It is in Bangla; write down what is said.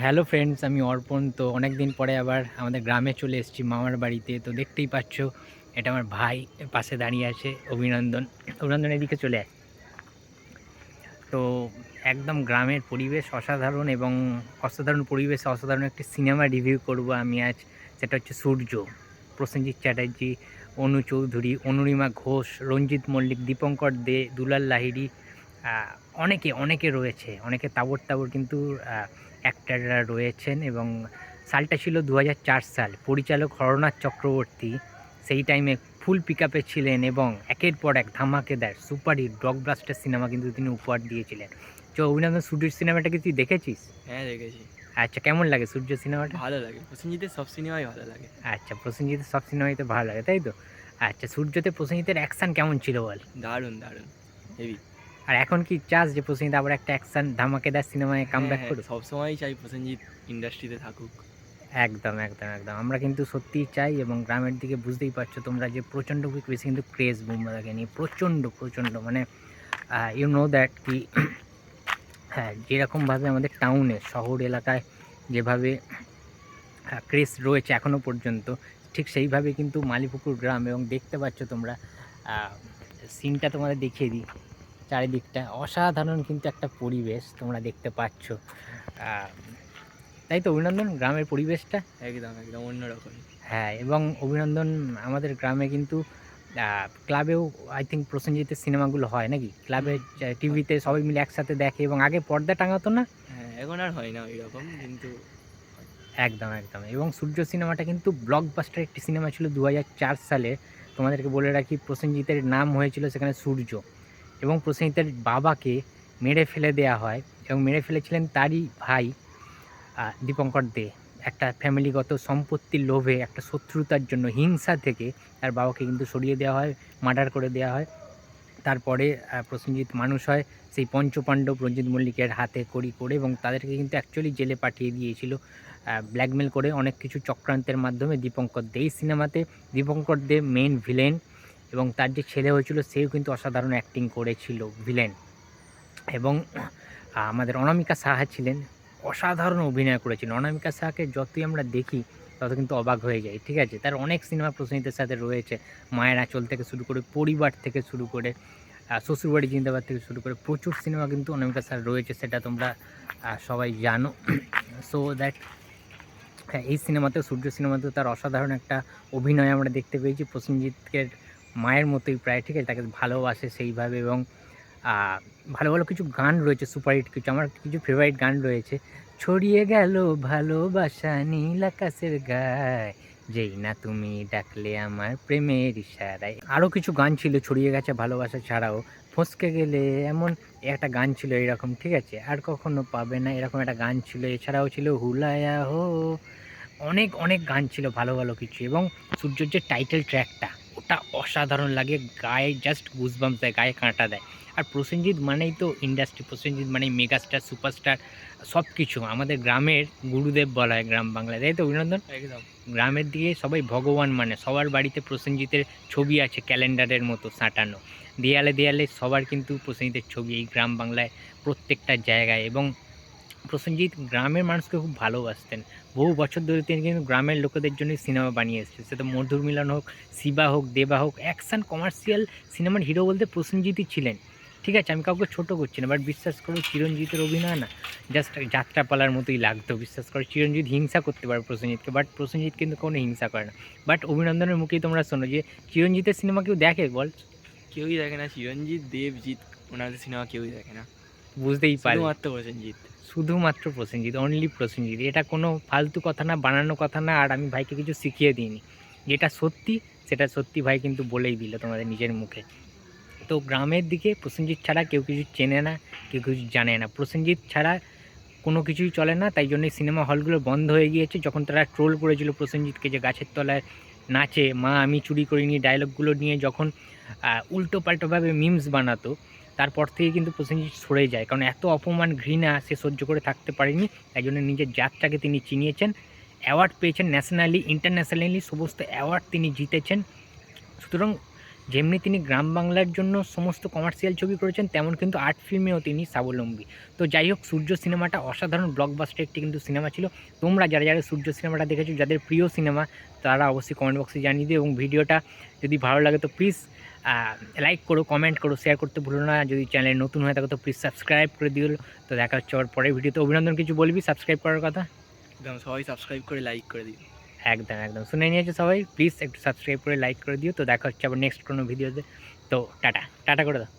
হ্যালো ফ্রেন্ডস আমি অর্পণ। তো অনেক দিন পরে আবার আমাদের গ্রামে চলে এসেছি মামার বাড়িতে। তো দেখতেই পাচ্ছ, এটা আমার ভাই পাশে দাঁড়িয়ে আছে, অভিনন্দন। অভিনন্দন এদিকে চলে আয়। তো একদম গ্রামের পরিবেশ অসাধারণ এবং অসাধারণ পরিবেশে অসাধারণ একটি সিনেমা রিভিউ করব আমি আজ। সেটা হচ্ছে সূর্য, প্রসেনজিৎ চ্যাটার্জি, অনু চৌধুরী, অনুরিমা ঘোষ, রঞ্জিত মল্লিক, দীপঙ্কর দে, দুলাল লাহিড়ি। অনেকে অনেকে রয়েছে, অনেকে তাবর তাবর কিন্তু অ্যাক্টাররা রয়েছেন এবং সালটা ছিল দু হাজার চার সাল। পরিচালক হরনাথ চক্রবর্তী সেই টাইমে ফুল পিক আপে ছিলেন এবং একের পর এক ধামাকেদার সুপার হিট ব্লকবাস্টার সিনেমা কিন্তু তিনি উপহার দিয়েছিলেন। তো অভিনন্দন সূর্যের সিনেমাটা কি তুই দেখেছিস? হ্যাঁ দেখেছি। আচ্ছা কেমন লাগে সূর্য সিনেমাটা ভালো লাগে। প্রসেনজিতের সব সিনেমাই ভালো লাগে। আচ্ছা প্রসেনজিতের সব সিনেমাই তো ভালো লাগে তাই তো? আচ্ছা সূর্যতে প্রসেনজিতের অ্যাকশন কেমন ছিল বল? দারুণ দারুণ। হেভি আর এখন কি চাস যে প্রসেনজিৎ আবার একটা অ্যাকশন ধামাকেদার সিনেমায় কাম ব্যাক করুক? সব সময়ই চাই প্রসেনজিৎ ইন্ডাস্ট্রিতে থাকুক। একদম একদম একদম। আমরা কিন্তু সত্যিই চাই এবং গ্রামের দিকে বুঝতেই পারছ তোমরা যে প্রচণ্ড বেশি কিন্তু ক্রেজ বুমবাদাকে নিয়ে প্রচণ্ড প্রচণ্ড। মানে ইউ নো দ্যাট কি হ্যাঁ যেরকমভাবে আমাদের টাউনে শহর এলাকায় যেভাবে ক্রেজ রয়েছে এখনও পর্যন্ত ঠিক সেইভাবে কিন্তু মালিপুকুর গ্রাম এবং দেখতে পাচ্ছ তোমরা সিনটা তোমাদের দেখিয়ে দিই। চারিদিকটা অসাধারণ কিন্তু একটা পরিবেশ তোমরা দেখতে পাচ্ছ। তাই তো অভিনন্দন গ্রামের পরিবেশটা? একদম একদম অন্যরকম। হ্যাঁ এবং অভিনন্দন আমাদের গ্রামে কিন্তু ক্লাবেও আই থিঙ্ক প্রসেনজিতের সিনেমাগুলো হয় নাকি? ক্লাবে টিভিতে সবাই মিলে একসাথে দেখে এবং আগে পর্দা টাঙাতো না? হ্যাঁ এখন আর হয় না ওই রকম কিন্তু একদম একদম। এবং সূর্য সিনেমাটা কিন্তু ব্লকবাস্টার একটি সিনেমা ছিল দু হাজার চার সালে। তোমাদেরকে বলে রাখি প্রসেনজিতের নাম হয়েছিল সেখানে সূর্য। এবং প্রসেনজিতের বাবাকে মেরে ফেলে দেয়া হয় এবং মেরে ফেলেছিলেন তারই ভাই দীপঙ্কর দে। একটা ফ্যামিলিগত সম্পত্তির লোভে, একটা শত্রুতার জন্য, হিংসা থেকে তার বাবাকে কিন্তু সরিয়ে দেওয়া হয়, মার্ডার করে দেওয়া হয়। তারপরে প্রসেনজিৎ মানুষ হয়, সেই পঞ্চপাণ্ডব রঞ্জিত মল্লিকের হাতে করি করে এবং তাদেরকে কিন্তু অ্যাকচুয়ালি জেলে পাঠিয়ে দিয়েছিল ব্ল্যাকমেল করে অনেক কিছু চক্রান্তের মাধ্যমে দীপঙ্কর দে এই সিনেমাতে। দীপঙ্কর দে মেন ভিলেন এবং তার যে ছেলে হয়েছিল, সেও কিন্তু অসাধারণ অ্যাক্টিং করেছিল ভিলেন এবং আমাদের অনামিকা সাহা ছিলেন, অসাধারণ অভিনয় করেছিলেন। অনামিকা সাহাকে যতই আমরা দেখি, তত কিন্তু অবাক হয়ে যায় ঠিক আছে? তার অনেক সিনেমা প্রসেনজিতের সাথে রয়েছে, মায়ের আঁচল থেকে শুরু করে, পরিবার থেকে শুরু করে শ্বশুরবাড়ি জিন্দাবাদ থেকে শুরু করে, প্রচুর সিনেমা কিন্তু অনামিকা স্যার রয়েছে, সেটা তোমরা সবাই জানো। সো দ্যাট এই সিনেমাতে সূর্য সিনেমাতেও তার অসাধারণ একটা অভিনয় আমরা দেখতে পেয়েছি। প্রসেনজিৎকে মায়ের মতোই প্রায়, ঠিক আছে? তাকে ভালোবাসে সেইভাবে এবং ভালো ভালো কিছু গান রয়েছে সুপারহিট কিছু, আমার কিছু ফেভারিট গান রয়েছে। ছড়িয়ে গেল ভালোবাসা নীল আকাশের গায়ে, যেই না তুমি ডাকলে আমার প্রেমের ইশারায়। আরও কিছু গান ছিল, ছড়িয়ে গেছে ভালোবাসা ছাড়াও, ফসকে গেলে এমন একটা গান ছিল এরকম, ঠিক আছে? আর কখনো পাবে না, এরকম একটা গান ছিল, এছাড়াও ছিল হুলায়া হো। অনেক অনেক গান ছিল ভালো ভালো কিছু এবং সূর্যর যে টাইটেল ট্র্যাকটা ওটা অসাধারণ লাগে। গায়ে জাস্ট গুজবাম্প দেয় গায়ে কাঁটা দেয়। আর প্রসেনজিৎ মানেই তো ইন্ডাস্ট্রি প্রসেনজিৎ মানেই মেগাস্টার সুপারস্টার সব কিছু আমাদের গ্রামের গুরুদেব বলা হয় গ্রাম বাংলায়। তাই তো অভিনন্দন? একদম। গ্রামের দিকে সবাই ভগবান মানে। সবার বাড়িতে প্রসেনজিতের ছবি আছে ক্যালেন্ডারের মতো সাঁটানো। দেয়ালে দেয়ালে সবার কিন্তু প্রসেনজিতের ছবি এই গ্রাম বাংলায় প্রত্যেকটা জায়গায়। এবং প্রসেনজিৎ গ্রামের মানুষকে খুব ভালোবাসতেন। বহু বছর ধরে তিনি কিন্তু গ্রামের লোকেদের জন্য সিনেমা বানিয়ে এসেছে সেটা মধুর মিলন হোক শিবা হোক দেবা হোক অ্যাকশন কমার্শিয়াল সিনেমার হিরো বলতে প্রসেনজিৎই ছিলেন। ঠিক আছে আমি কাউকে ছোটো করছি না বাট বিশ্বাস করো চিরঞ্জিতের অভিনয় না জাস্ট যাত্রাপালার মতোই লাগতো। বিশ্বাস করো চিরঞ্জিত হিংসা করতে পারে প্রসেনজিৎকে বাট প্রসেনজিৎ কিন্তু কোনো হিংসা করে না। বাট অভিনন্দনের মুখেই তোমরা শোনো যে চিরঞ্জিতের সিনেমা কেউ দেখে বল? কেউই দেখে না চিরঞ্জিত দেবজিৎ ওনাদের সিনেমা কেউই দেখে না। বুঝতেই পারে শুধুমাত্র প্রসেনজিৎ। শুধুমাত্র প্রসেনজিৎ অনলি প্রসেনজিৎ। এটা কোনো ফালতু কথা না, বানানো কথা না, আর আমি ভাইকে কিছু শিখিয়ে দিইনি। যেটা সত্যি, সেটা সত্যি ভাই কিন্তু বলেই দিল তোমাদের নিজের মুখে। তো গ্রামের দিকে প্রসেনজিৎ ছাড়া কেউ কিছু চেনে না, কেউ কিছু জানে না। প্রসেনজিৎ ছাড়া কোনো কিছুই চলে না, তাই জন্যই সিনেমা হলগুলো বন্ধ হয়ে গিয়েছে। যখন তারা ট্রোল করেছিল প্রসেনজিৎকে যে গাছের তলায় নাচে, মা, আমি চুরি করিনি ডায়লগগুলো নিয়ে যখন উল্টো পাল্টোভাবে মিমস বানাতো তারপর থেকে কিন্তু প্রসেনজিৎ সরে যায়। কারণ এত অপমান, ঘৃণা সে সহ্য করে থাকতে পারেনি। তাই জন্য নিজের জাতটাকে তিনি চিনিয়েছেন। অ্যাওয়ার্ড পেয়েছেন ন্যাশনালি ইন্টারন্যাশনালি সমস্ত অ্যাওয়ার্ড তিনি জিতেছেন। সুতরাং যেমনি তিনি গ্রাম বাংলার জন্য সমস্ত কমার্শিয়াল ছবি করেছেন, তেমন কিন্তু আর্ট ফিল্মেও তিনি স্বাবলম্বী। তো যাই হোক, সূর্য সিনেমাটা অসাধারণ ব্লকবাস্টার একটি কিন্তু সিনেমা ছিল। তোমরা যারা যারা সূর্য সিনেমাটা দেখেছ, যাদের প্রিয় সিনেমা, তারা অবশ্যই কমেন্ট বক্সে জানিয়ে দিও এবং ভিডিওটা যদি ভালো লাগে তো প্লিজ লাইক করো কমেন্ট করো শেয়ার করতে ভুলো না। যদি চ্যানেলে নতুন হয়ে থাকে তো প্লিজ সাবস্ক্রাইব করে দিও। তো দেখা হচ্ছে আবার পরের ভিডিওতে। অভিনন্দন কিছু বলবি সাবস্ক্রাইব করার কথা? একদম, সবাই সাবস্ক্রাইব করে লাইক করে দিন একদম একদম। শুনে নিয়েছো সবাই? প্লিজ একটু সাবস্ক্রাইব করে লাইক করে দিও। তো দেখা হচ্ছে আবার নেক্সট কোনো ভিডিওতে তো টাটা টাটা করে দাও।